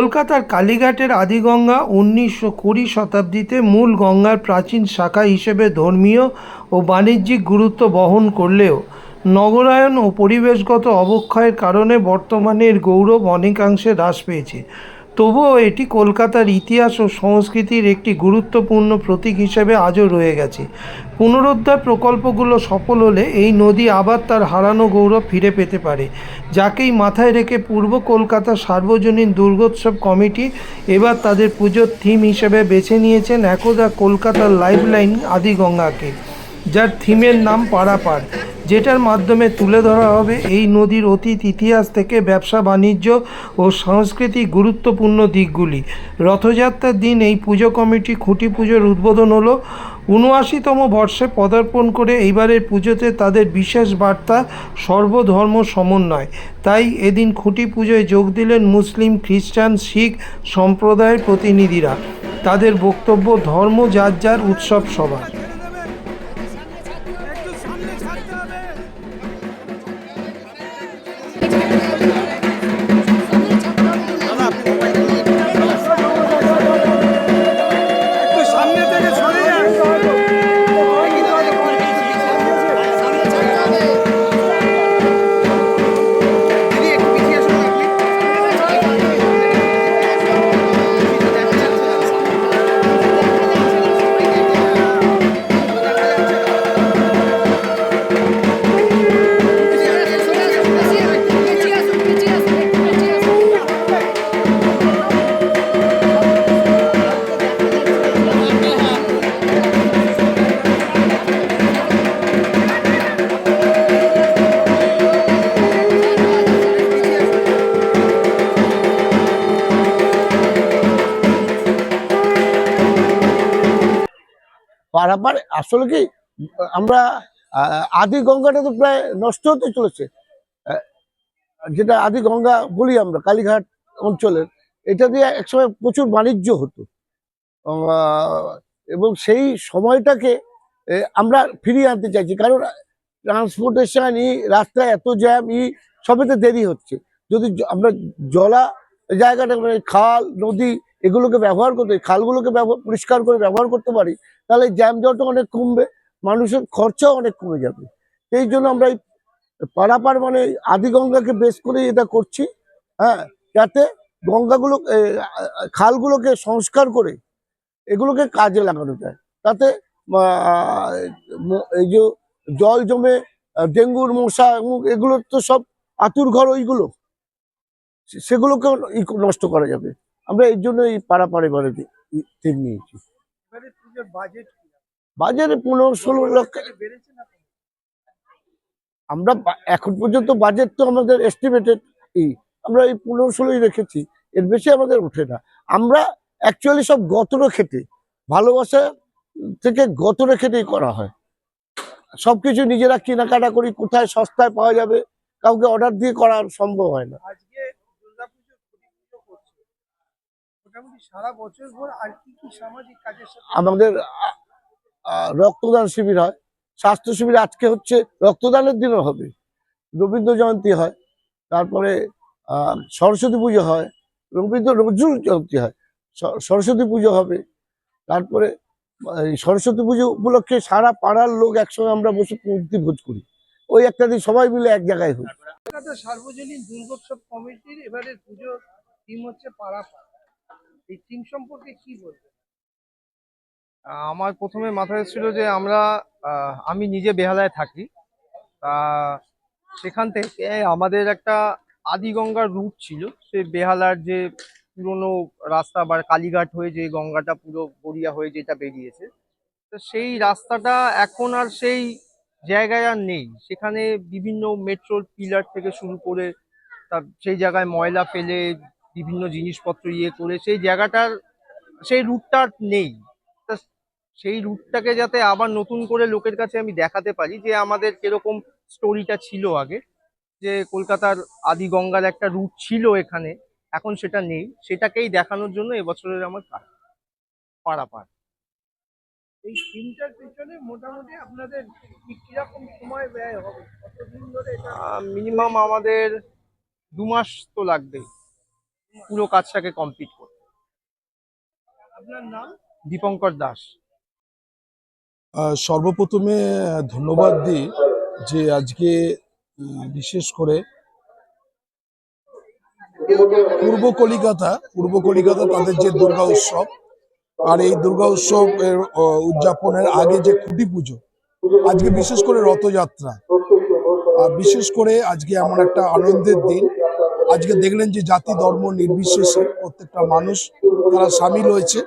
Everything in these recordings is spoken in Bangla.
কলকাতার কালীঘাটের আদিগঙ্গা উনিশশো কুড়ি শতাব্দীতে মূল গঙ্গার প্রাচীন শাখা হিসেবে ধর্মীয় ও বাণিজ্যিক গুরুত্ব বহন করলেও নগরায়ন ও পরিবেশগত অবক্ষয়ের কারণে বর্তমানে এর গৌরব অনেকাংশে হ্রাস পেয়েছে। তবুও এটি কলকাতার ইতিহাস ও সংস্কৃতির একটি গুরুত্বপূর্ণ প্রতীক হিসেবে আজও রয়ে গেছে। পুনরুদ্ধার প্রকল্পগুলো সফল হলে এই নদী আবার তার হারানো গৌরব ফিরে পেতে পারে, যাকেই মাথায় রেখে পূর্ব কলকাতা সার্বজনীন দুর্গোৎসব কমিটি এবার তাদের পুজোর থিম হিসেবে বেছে নিয়েছেন একদা কলকাতার লাইফলাইন আদিগঙ্গাকে, যার থিমের নাম পারাপার। যেটার মাধ্যমে তুলে ধরা হবে এই নদীর অতীত ইতিহাস থেকে ব্যবসা, বাণিজ্য ও সাংস্কৃতিক গুরুত্বপূর্ণ দিকগুলি। রথযাত্রার দিন এই পুজো কমিটি খুঁটি পুজোর উদ্বোধন হলো। উনআশিতম বর্ষে পদার্পণ করে এইবারের পুজোতে তাদের বিশেষ বার্তা, সর্বধর্ম সমন্বয়। তাই এদিন খুঁটি পুজোয় যোগ দিলেন মুসলিম, খ্রিস্টান, শিখ সম্প্রদায়ের প্রতিনিধিরা। তাদের বক্তব্য ধর্ম যার যার উৎসব সবার। Hadi! পারাপার আসলে কি, আমরা আদি গঙ্গাটা তো প্রায় নষ্ট হতে চলেছে। যেটা আদি গঙ্গা বলি আমরা, কালীঘাট অঞ্চলের, এটা দিয়ে একসময় প্রচুর বাণিজ্য হতো। এবং সেই সময়টাকে আমরা ফিরিয়ে আনতে চাইছি। কারণ ট্রান্সপোর্টেশন ই রাস্তায় এত জ্যাম, ই, সবেতে দেরি হচ্ছে। যদি আমরা জলা জায়গাটা মানে খাল, নদী, এগুলোকে ব্যবহার করতে, খালগুলোকে ব্যবহার পরিষ্কার করে ব্যবহার করতে পারি তাহলে জ্যাম জটও অনেক কমবে, মানুষের খরচাও অনেক কমে যাবে। এই জন্য আমরা এই পারাপার মানে আদি গঙ্গাকে বেস করে এটা করছি হ্যাঁ যাতে গঙ্গাগুলো খালগুলোকে সংস্কার করে এগুলোকে কাজে লাগানো যায়। তাতে এই যে জল জমে ডেঙ্গুর, মশা এগুলো তো সব আতুর ঘর ওইগুলো, সে- সেগুলোকেও ই নষ্ট করা যাবে। আমরা এই জন্য এই পাড়াপাড়ে ঘরে থিম নিয়েছি। বাজেট বাজারে পনেরো ষোলো লক্ষ? আমরা এখন পর্যন্ত বাজেট তো আমাদের এস্টিমেটেড এই আমরা এই পনেরো ষোলোই রেখেছি। এর বেশি আমাদের ওঠে না। আমরা অ্যাকচুয়ালি সব গতরে খেটে। ভালোবাসা থেকে গতরে খেটেই করা হয়। সবকিছু নিজেরা কেনাকাটা করি কোথায় সস্তায় পাওয়া যাবে কাউকে অর্ডার দিয়ে করা সম্ভব হয় না আজকে দুর্গাপুজো খুঁটি পুজো করছে মোটামুটি সারা বছর ভর আর কি কি সামাজিক কাজের সাথে আমাদের রক্তদান শিবির হয়। স্বাস্থ্য শিবির আজকে হচ্ছে রক্তদানের দিনও হবে। রবীন্দ্র জয়ন্তী হয় তারপরে সরস্বতী পুজো হয় রবীন্দ্র নজরুল জয়ন্তী হয়। সরস্বতী পুজো হবে তারপরে সরস্বতী পুজো উপলক্ষে সারা পাড়ার লোক একসঙ্গে আমরা বসে পঙ্ক্তি ভোজ করি। ওই একটা দিন সবাই মিলে এক জায়গায় হই। সার্বজনীন দুর্গোৎসব কমিটির এবারে পুজোর থিম হচ্ছে পাড়াপাড় এই থিম সম্পর্কে কি বলবেন? আমার প্রথমে মাথায় এসেছিল যে আমরা আমি নিজে বেহালায় থাকি। তা সেখান থেকে আমাদের একটা আদিগঙ্গার রুট ছিল। সে বেহালার যে পুরনো রাস্তা বা কালীঘাট হয়ে যে গঙ্গাটা পুরো গড়িয়া হয়ে যেটা বেরিয়েছে, তো সেই রাস্তাটা এখন আর সেই জায়গায় আর নেই। সেখানে বিভিন্ন মেট্রোর পিলার থেকে শুরু করে তা সেই জায়গায় ময়লা ফেলে বিভিন্ন জিনিসপত্র ইয়ে করে সেই জায়গাটার সেই রুটটা নেই। তা সেই রুটটাকে যাতে আবার নতুন করে লোকের কাছে আমি দেখাতে পারি যে আমাদের কীরকম স্টোরিটা ছিল আগে যে কলকাতার আদি গঙ্গার একটা রুট ছিল এখানে এখন সেটা নেই। সেটাকেই দেখানোর জন্য এবছরের আমার কাজ পারাপার। এই থিমটার পেছনে মোটামুটি আপনাদের কীরকম সময় ব্যয় হবে? কতদিন ধরে মিনিমাম আমাদের দু মাস তো লাগবেই। পুরো কাজটাকে কমপ্লিট করতে। আপনার নাম? দীপঙ্কর দাস। আহ, সর্বপ্রথমে আহ, ধন্যবাদ দিই যে আজকে বিশেষ করে পূর্ব কলিকাতা পূর্ব কলিকাতা তাদের যে দুর্গা উৎসব আর এই দুর্গা উৎসব আহ, উদযাপনের আগে যে খুঁটি পুজো আজকে বিশেষ করে রথযাত্রা বিশেষ করে আজকে এমন একটা আনন্দের দিন আজকে দেখলেন যে জাতি, ধর্ম নির্বিশেষে প্রত্যেকটা মানুষ তারা সামিল হয়েছে।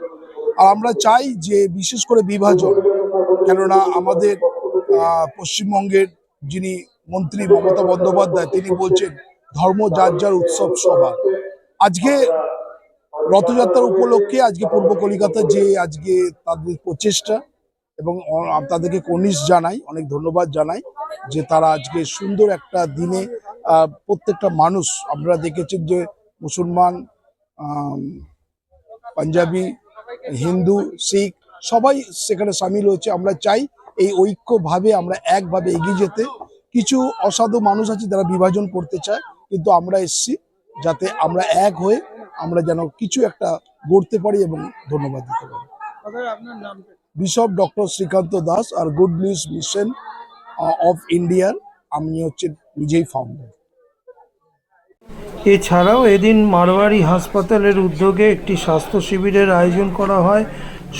আর আমরা চাই যে বিশেষ করে বিভাজন, কেননা আমাদের পশ্চিমবঙ্গের যিনি মন্ত্রী মমতা বন্দ্যোপাধ্যায়, তিনি বলছেন, ধর্ম যার যার উৎসব সবার। আজকে রথযাত্রার উপলক্ষে আজকে পূর্ব কলিকাতা যে আজকে তাদের প্রচেষ্টা এবং তাদেরকে কনিশ জানাই, অনেক ধন্যবাদ জানাই যে তারা আজকে সুন্দর একটা দিনে প্রত্যেকটা মানুষ আপনারা দেখেছেন যে মুসলমান পাঞ্জাবি, হিন্দু, শিখ সবাই সেখানে সামিল হয়েছে। আমরা চাই এই ঐক্যভাবে আমরা একভাবে এগিয়ে যেতে। কিছু অসাধু মানুষ আছে যারা বিভাজন করতে চায়, কিন্তু আমরা এসছি যাতে আমরা এক হয়ে আমরা যেন কিছু একটা গড়তে পারি এবং ধন্যবাদ দিতে পারি। আপনার নামটা বিশপ ডক্টর শ্রীকান্ত দাস আর গুড নিউজ মিশন অফ ইন্ডিয়ার আমি হচ্ছে নিজেই ফাউন্ডার এছাড়াও এদিন মারোয়ারি হাসপাতালের উদ্যোগে একটি স্বাস্থ্য শিবিরের আয়োজন করা হয়।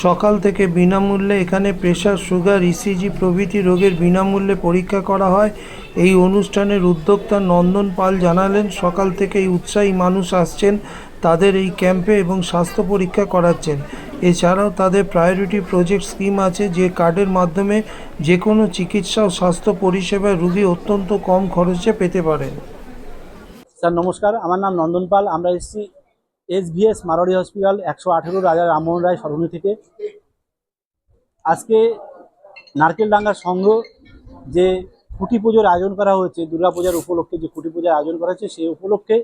সকাল থেকে বিনামূল্যে এখানে প্রেশার সুগার ইসিজি প্রভৃতি রোগের বিনামূল্যে পরীক্ষা করা হয়। এই অনুষ্ঠানের উদ্যোক্তা নন্দন পাল জানালেন, সকাল থেকেই উৎসাহী মানুষ আসছেন, তাদের এই ক্যাম্পে এবং স্বাস্থ্য পরীক্ষা করাচ্ছেন। এছাড়াও তাদের প্রায়োরিটি প্রজেক্ট স্কিম আছে যে কার্ডের মাধ্যমে যে কোনো চিকিৎসা ও স্বাস্থ্য পরিষেবা রুগী অত্যন্ত কম খরচে পেতে পারেন স্যার, নমস্কার। আমার নাম নন্দন পাল। আমরা এসেছি এস মারোয়ারি হসপিটাল একশো আঠেরো রাজা রামমোহন রায় সরণি থেকে। আজকে নারকেল নারকেলডাঙ্গা সংঘ যে খুঁটি পুজোর আয়োজন করা হয়েছে, দুর্গাপূজার উপলক্ষে যে খুঁটি পূজার আয়োজন করা হয়েছে, সেই উপলক্ষে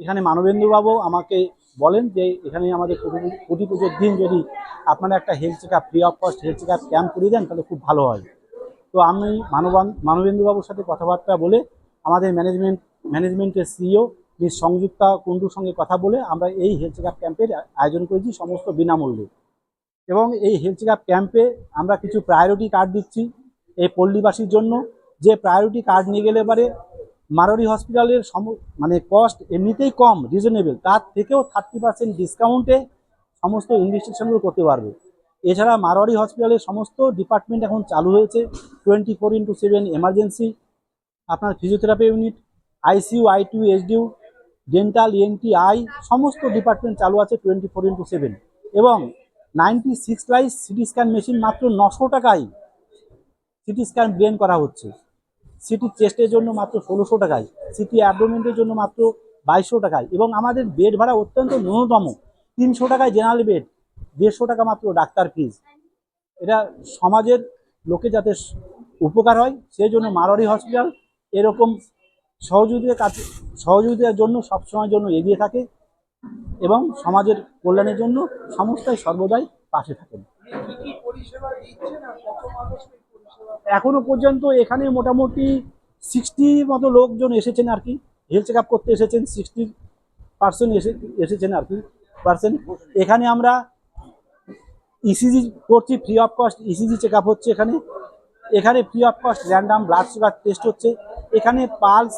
এখানে মানবেন্দ্রবাবু আমাকে বলেন যে এখানে আমাদের খুঁটি পুজোর দিন যদি আপনারা একটা health check up free of cost health check up camp করে দেন, তাহলে খুব ভালো হয়। তো আমি মানবান মানবেন্দ্রবাবুর সাথে কথাবার্তা বলে আমাদের ম্যানেজমেন্ট ম্যানেজমেন্টের সিইও মিস সংযুক্তা কুণ্ডুর সঙ্গে কথা বলে আমরা এই হেলথ চেক আপ ক্যাম্পের আয়োজন করেছি সমস্ত বিনামূল্যে। এবং এই হেলথ চেক আপ ক্যাম্পে আমরা কিছু প্রায়োরিটি কার্ড দিচ্ছি এই পল্লীবাসীর জন্য। যে প্রায়োরিটি কার্ড নিয়ে গেলে পারে মারোয়ারি হসপিটালের সম মানে কস্ট এমনিতেই কম রিজনেবল তার থেকেও থার্টি পার্সেন্ট ডিসকাউন্টে সমস্ত ইনভেস্টিগেশনগুলো করতে পারবে। এছাড়া মারোয়ারি হসপিটালের সমস্ত ডিপার্টমেন্ট এখন চালু হয়েছে। Twenty four into seven emergency আপনার physiotherapy unit ICU ITU HDU dental ENT eye সমস্ত ডিপার্টমেন্ট চালু আছে টোয়েন্টি ফোর ইন্টু সেভেন এবং ninety six slice CT scan machine মাত্র নশো টাকায় সিটি স্ক্যান ব্রেন করা হচ্ছে। সিটি চেস্টের জন্য মাত্র ষোলোশো টাকায়, সিটি অ্যাবডোমেন্টের জন্য মাত্র বাইশশো টাকায় এবং আমাদের বেড ভাড়া অত্যন্ত ন্যূনতম, তিনশো টাকায় জেনারেল বেড, দেড়শো টাকা মাত্র ডাক্তার ফিজ। এটা সমাজের লোকে যাতে উপকার হয়, সেই জন্য মারোয়ারি হসপিটাল এরকম সহযোগিতার কাজ, সহযোগিতার জন্য, সবসময়ের জন্য এগিয়ে থাকে এবং সমাজের কল্যাণের জন্য সমস্তাই সর্বদাই পাশে থাকেন। এখনও পর্যন্ত এখানে মোটামুটি সিক্সটি মতো লোকজন এসেছেন আর কি। হেলথ চেক করতে এসেছেন সিক্সটি পার্সেন্ট এসে, এসেছেন আর কি পার্সেন্ট এখানে আমরা ইসিজি করছি free of cost ECG check হচ্ছে এখানে। এখানে free of cost random blood sugar test হচ্ছে। এখানে পালস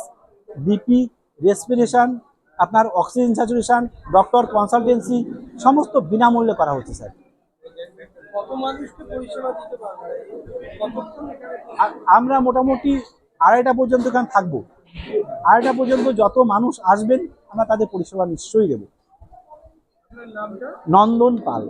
বিপি রেসপিরেশন আপনার অক্সিজেন স্যাচুরেশন ডক্টর কনসালটেন্সি সমস্ত বিনামূল্যে করা হচ্ছে স্যার কত মানুষকে পরিষেবা দিতে পারবে কতক্ষণ এখানে আ- আমরা মোটামুটি আড়াইটা পর্যন্ত এখানে থাকব। আড়াইটা পর্যন্ত যত মানুষ আসবেন আমরা তাদের পরিষেবা নিশ্চয়ই দেবো। নন্দন পাল।